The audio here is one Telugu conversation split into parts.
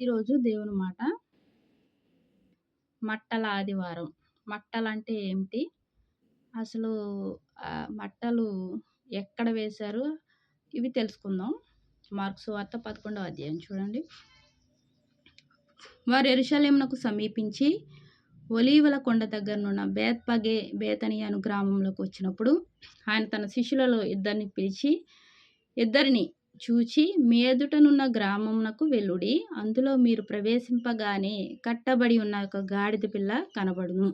ఈరోజు దేవుని మాట. మట్టల ఆదివారం. మట్టలంటే ఏమిటి? అసలు మట్టలు ఎక్కడ వేశారు? ఇవి తెలుసుకుందాం. మార్క్స్ వార్త పదకొండవ అధ్యాయం చూడండి. వారు ఎరుషలేమునకు సమీపించి ఒలీవల కొండ దగ్గరనున్న బేత్పగే బేతని అను గ్రామంలోకి వచ్చినప్పుడు ఆయన తన శిష్యులలో ఇద్దరిని పిలిచి ఇద్దరిని చూచి మీ ఎదుటనున్న గ్రామమునకు వెళ్ళుడి. అందులో మీరు ప్రవేశింపగానే కట్టబడి ఉన్న ఒక గాడిద పిల్ల కనబడును.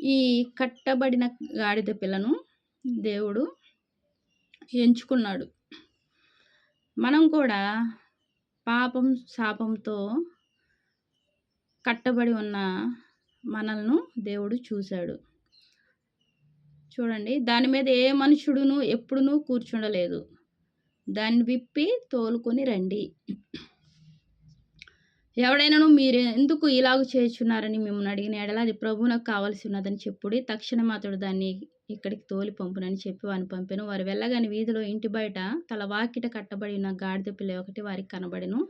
ఈ కట్టబడిన గాడిద పిల్లను దేవుడు ఎంచుకున్నాడు. మనం కూడా పాపం శాపంతో కట్టబడి ఉన్న మనల్ని దేవుడు చూశాడు. చూడండి దాని మీద ఏ మనుషుడును ఎప్పుడునూ కూర్చుండలేదు. దాన్ని విప్పి తోలుకొని రండి. ఎవడైనాను మీరు ఎందుకు ఇలాగ చేస్తున్నారని మిమ్మల్ని అడిగిన ఎడల అది ప్రభువునకు కావాల్సి ఉన్నదని చెప్పుడి తక్షణం అతడు దాన్ని ఇక్కడికి తోలి పంపునని చెప్పి వారిని పంపాను. వారు వెళ్ళగాని వీధిలో ఇంటి బయట తల వాకిట కట్టబడి ఉన్న గాడిద పిల్ల ఒకటి వారికి కనబడిను.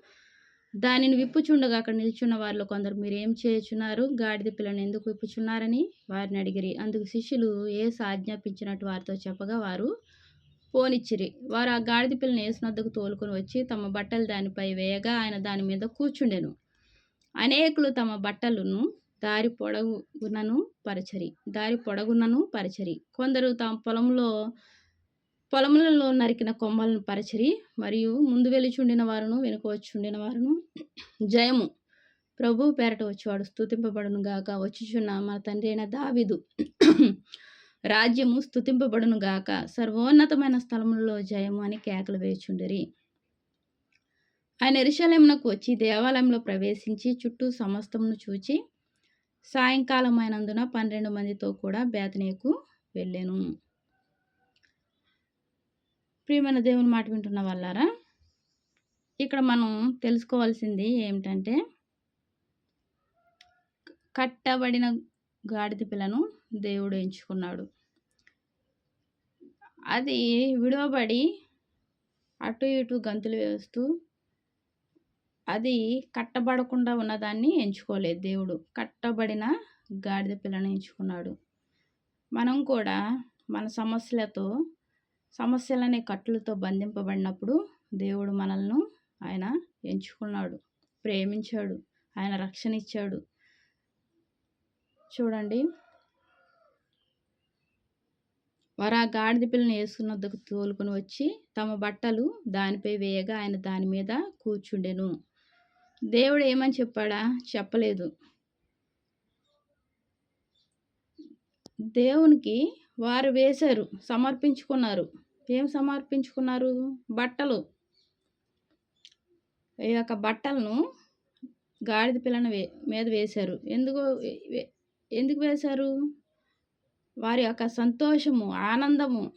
దానిని విప్పుచుండగా అక్కడ నిల్చున్న వారిలో కొందరు మీరు ఏం చేయుచున్నారు? గాడిద పిల్లను ఎందుకు విప్పుచున్నారని? వారిని అడిగిరి. అందుకు శిష్యులు ఏ ఆజ్ఞాపించినట్టు వారితో చెప్పగా వారు పోనిచ్చిరి. వారు ఆ గాడిద పిల్లని వేసినద్దకు తోలుకొని వచ్చి తమ బట్టలు దానిపై వేయగా ఆయన దాని మీద కూర్చుండెను. అనేకులు తమ బట్టలను దారి పొడగునను పరచరి దారి పొడగునను పరచరి. కొందరు తమ పొలంలో పొలములలో నరికిన కొమ్మలను పరచరి మరియు ముందు వెలిచుండిన వారును వెనుక వచ్చిండిన వారును. జయము. ప్రభు పేరట వచ్చేవాడు స్థుతింపబడును గాక వచ్చిచున్న మన తండ్రి అయిన దావిదు. రాజ్యము స్థుతింపబడునుగాక సర్వోన్నతమైన స్థలములలో జయము అని కేకలు వేచుండిరి ఆయన ఎరుశలేమునకు వచ్చి దేవాలయంలో ప్రవేశించి చుట్టూ సమస్తమును చూచి సాయంకాలం అయినందున పన్నెండు మందితో కూడా బేతనీకు వెళ్ళాను. ప్రియమైన దేవుని మాట వింటున్న వాళ్ళారా ఇక్కడ మనం తెలుసుకోవాల్సింది ఏమిటంటే కట్టబడిన గాడిద పిల్లను దేవుడు ఎంచుకున్నాడు. అది విడవబడి అటు ఇటు గంతులు వేస్తూ అది కట్టబడకుండా ఉన్నదాన్ని ఎంచుకోలేదు దేవుడు. కట్టబడిన గాడిద పిల్లను ఎంచుకున్నాడు. మనం కూడా మన సమస్యలతో సమస్యలనే కట్టులతో బంధింపబడినప్పుడు దేవుడు మనల్ని ఆయన ఎంచుకున్నాడు ప్రేమించాడు ఆయన రక్షణ ఇచ్చాడు. చూడండి. వారు ఆ గాడిద పిల్లని వేసుకున్నద్దకు తోలుకొని వచ్చి తమ బట్టలు దానిపై వేయగా ఆయన దాని మీద కూర్చుండెను. దేవుడు ఏమని చెప్పాడా? చెప్పలేదు. దేవునికి వారు వేశారు సమర్పించుకున్నారు. ఏం సమర్పించుకున్నారు? బట్టలు. ఈ యొక్క బట్టలను గాడిద పిల్లను మీద వేశారు. ఎందుకు ఎందుకు వేశారు? వారి యొక్క సంతోషము ఆనందము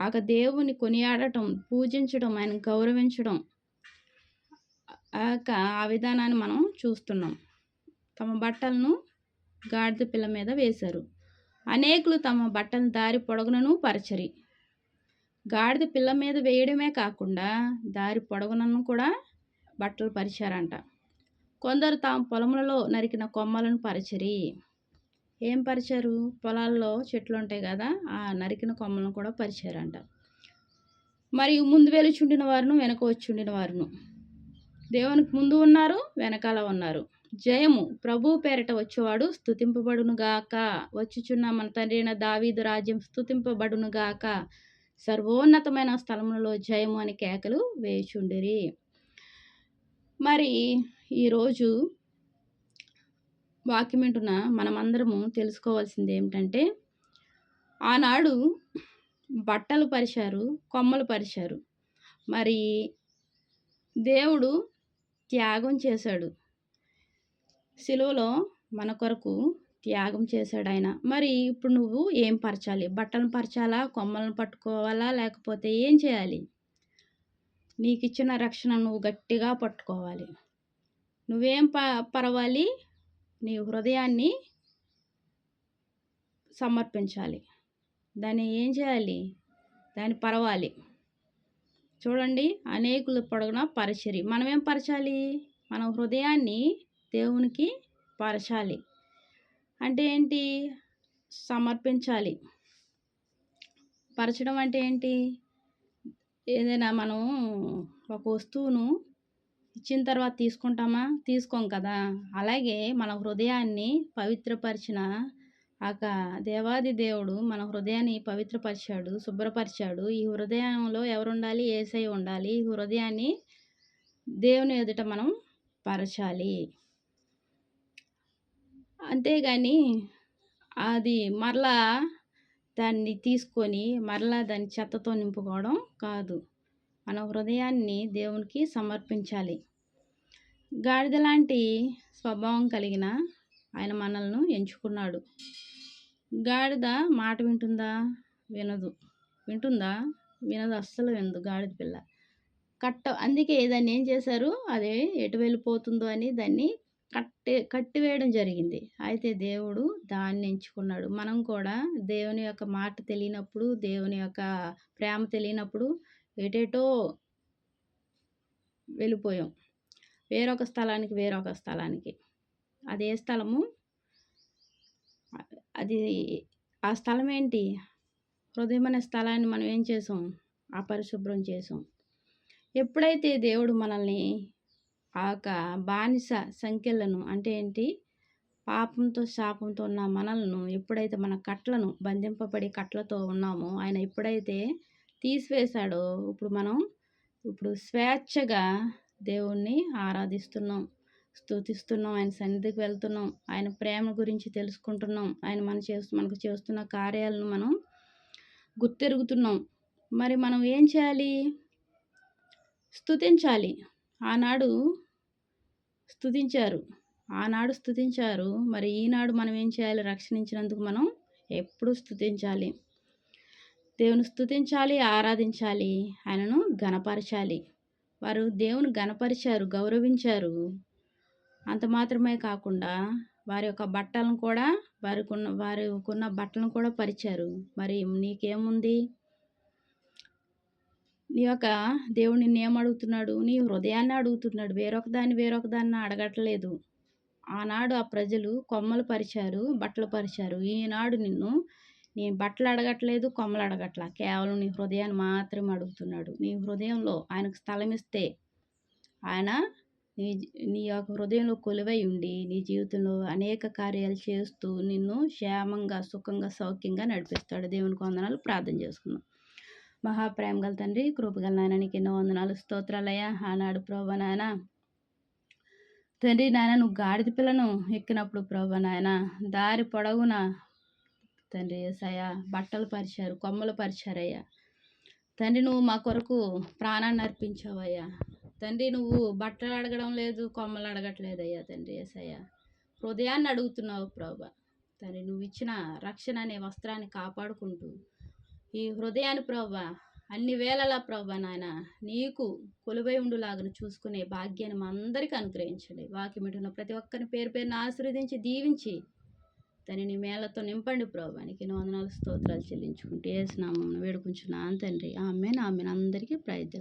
ఆ దేవుని కొనియాడటం పూజించడం ఆయన గౌరవించడం ఆ యొక్క ఆ విధానాన్ని మనం చూస్తున్నాం. తమ బట్టలను గాడిద పిల్ల మీద వేశారు. అనేకులు తమ బట్టలు దారి పొడగునను పరచరి. గాడిద పిల్ల మీద వేయడమే కాకుండా దారి పొడగునను కూడా బట్టలు పరిచారంట. కొందరు తాము పొలములలో నరికిన కొమ్మలను పరిచరి. ఏం పరిచారు? పొలాల్లో చెట్లు ఉంటాయి కదా ఆ నరికిన కొమ్మలను కూడా పరిచారంట. మరియు ముందు వెలుచుండిన వారును వెనక వచ్చిండిన వారును. దేవునికి ముందు ఉన్నారు వెనకాల ఉన్నారు. జయము ప్రభు పేరిట వచ్చేవాడు స్థుతింపబడునుగాక వచ్చుచున్న మన తండ్రి అయిన దావీదు రాజ్యం స్థుతింపబడునుగాక సర్వోన్నతమైన స్థలములలో జయము అని కేకలు వేచుండిరి మరి ఈరోజు వాక్యం మనమందరము తెలుసుకోవాల్సింది ఏమిటంటే ఆనాడు బట్టలు పరిచారు కొమ్మలు పరిచారు మరి దేవుడు త్యాగం చేశాడు. సిలువలో మన కొరకు త్యాగం చేశాడు ఆయన. మరి ఇప్పుడు నువ్వు ఏం పరచాలి? బట్టలను పరచాలా? కొమ్మలను పట్టుకోవాలా? లేకపోతే ఏం చేయాలి? నీకు ఇచ్చిన రక్షణ నువ్వు గట్టిగా పట్టుకోవాలి. నువ్వేం ప పరవాలి? నీ హృదయాన్ని సమర్పించాలి. దాన్ని ఏం చేయాలి? దాన్ని పరవాలి. చూడండి అనేకుల పొడవున పరచరి మనమేం పరచాలి? మన హృదయాన్ని దేవునికి పరచాలి. అంటే ఏంటి? సమర్పించాలి. పరచడం అంటే ఏంటి? ఏదైనా మనం ఒక వస్తువును ఇచ్చిన తర్వాత తీసుకుంటామా? తీసుకోం కదా. అలాగే మన హృదయాన్ని పవిత్రపరిచిన ఆక దేవాది దేవుడు మన హృదయాన్ని పవిత్రపరిచాడు శుభ్రపరిచాడు. ఈ హృదయంలో ఎవరు ఉండాలి ఏసై ఉండాలి. ఈ హృదయాన్ని దేవుని ఎదుట మనం పరచాలి. అంతేగాని అది మరలా దాన్ని తీసుకొని మరలా దాన్ని చెత్తతో నింపుకోవడం కాదు. మన హృదయాన్ని దేవునికి సమర్పించాలి. గాడిద లాంటి స్వభావం కలిగిన ఆయన మనల్ని ఎంచుకున్నాడు. గాడిద మాట వింటుందా? వినదు. వింటుందా? వినదు అస్సలు వినదు గాడిద పిల్ల. కట్ట అందుకే దాన్ని ఏం చేశారు? అదే ఎటు వెళ్ళిపోతుందో అని దాన్ని కట్టి కట్టివేయడం జరిగింది. అయితే దేవుడు దాన్ని ఎంచుకున్నాడు. మనం కూడా దేవుని యొక్క మాట తెలియనప్పుడు దేవుని యొక్క ప్రేమ తెలియనప్పుడు ఎటేటో వెళ్ళిపోయాం. వేరొక స్థలానికి వేరొక స్థలానికి. అదే స్థలము? అది ఆ స్థలం ఏంటి? హృదయం అనే స్థలాన్ని మనం ఏం చేసాం? అపరిశుభ్రం చేసాం. ఎప్పుడైతే దేవుడు మనల్ని ఆ యొక్క బానిస సంఖ్యలను అంటే ఏంటి? పాపంతో శాపంతో ఉన్న మనల్ని ఎప్పుడైతే మన కట్లను బంధింపబడి కట్లతో ఉన్నామో ఆయన ఎప్పుడైతే తీసివేశాడో ఇప్పుడు మనం ఇప్పుడు స్వేచ్ఛగా దేవుణ్ణి ఆరాధిస్తున్నాం స్థుతిస్తున్నాం ఆయన సన్నిధికి వెళ్తున్నాం ఆయన ప్రేమ గురించి తెలుసుకుంటున్నాం ఆయన మన చేస్తు మనకు చేస్తున్న కార్యాలను మనం గుర్తెరుగుతున్నాం. మరి మనం ఏం చేయాలి? స్థుతించాలి ఆనాడు స్థుతించారు ఆనాడు స్థుతించారు మరి ఈనాడు మనం ఏం చేయాలి? రక్షణించినందుకు మనం ఎప్పుడూ స్థుతించాలి దేవుని స్థుతించాలి ఆరాధించాలి ఆయనను గణపరచాలి వారు దేవుని గణపరిచారు గౌరవించారు. అంత మాత్రమే కాకుండా వారి యొక్క బట్టలను కూడా వారికున్న ఉన్న కొన్న బట్టలను కూడా పరిచారు. మరి నీకేముంది? నీ యొక్క దేవుడు నిన్ను అడుగుతున్నాడు నీ హృదయాన్ని అడుగుతున్నాడు. వేరొక దాన్ని వేరొక దాన్ని అడగట్లేదు. ఆనాడు ఆ ప్రజలు కొమ్మలు పరిచారు బట్టలు పరిచారు. ఈనాడు నిన్ను నేను బట్టలు అడగట్లేదు కొమ్మలు అడగట్లా. కేవలం నీ హృదయాన్ని మాత్రమే అడుగుతున్నాడు. నీ హృదయంలో ఆయనకు స్థలం ఇస్తే ఆయన నీ నీ యొక్క హృదయంలో కొలువై ఉండి నీ జీవితంలో అనేక కార్యాలు చేస్తూ నిన్ను క్షేమంగా సుఖంగా సౌఖ్యంగా నడిపిస్తాడు. దేవునికి వందనాలు. ప్రార్థన చేసుకుందాం. మహాప్రేమ గల తండ్రి కృపగల నాయన నీకు ఎన్నో వందనాలు. స్తోత్రాలయ్యా. ఆనాడు ప్రభా నాయన. తండ్రి నాయన నువ్వు గాడిద పిల్లను ఎక్కినప్పుడు ప్రభా నాయన దారి పొడవున తండ్రి ఏసయ్యా బట్టలు పరిచారు కొమ్మలు పరిచారయ్యా. తండ్రి నువ్వు మా కొరకు ప్రాణాన్ని అర్పించావయ్యా. తండ్రి నువ్వు బట్టలు అడగడం లేదు కొమ్మలు అడగట్లేదయ్యా తండ్రి ఏసయ్యా. హృదయాన్ని అడుగుతున్నావు ప్రభా. తండ్రి నువ్వు ఇచ్చిన రక్షణ అనే వస్త్రాన్ని కాపాడుకుంటూ ఈ హృదయాన్ని ప్రభా అన్ని వేళలా ప్రభా నాయన నీకు కొలువై ఉండులాగను చూసుకునే భాగ్యాన్ని మా అందరికీ అనుగ్రహించండి. వాక్యమిటున్న ప్రతి ఒక్కరిని పేరు పేరుని ఆశీర్వదించి దీవించి తనని మేళతో నింపండి ప్రభు. నీకు వందనాలు స్తోత్రాలు చెల్లించుకుంటూ ఏ వేడుకుంటున్నాను తండ్రి. ఆమె ఆమె అందరికీ ప్రయత్నం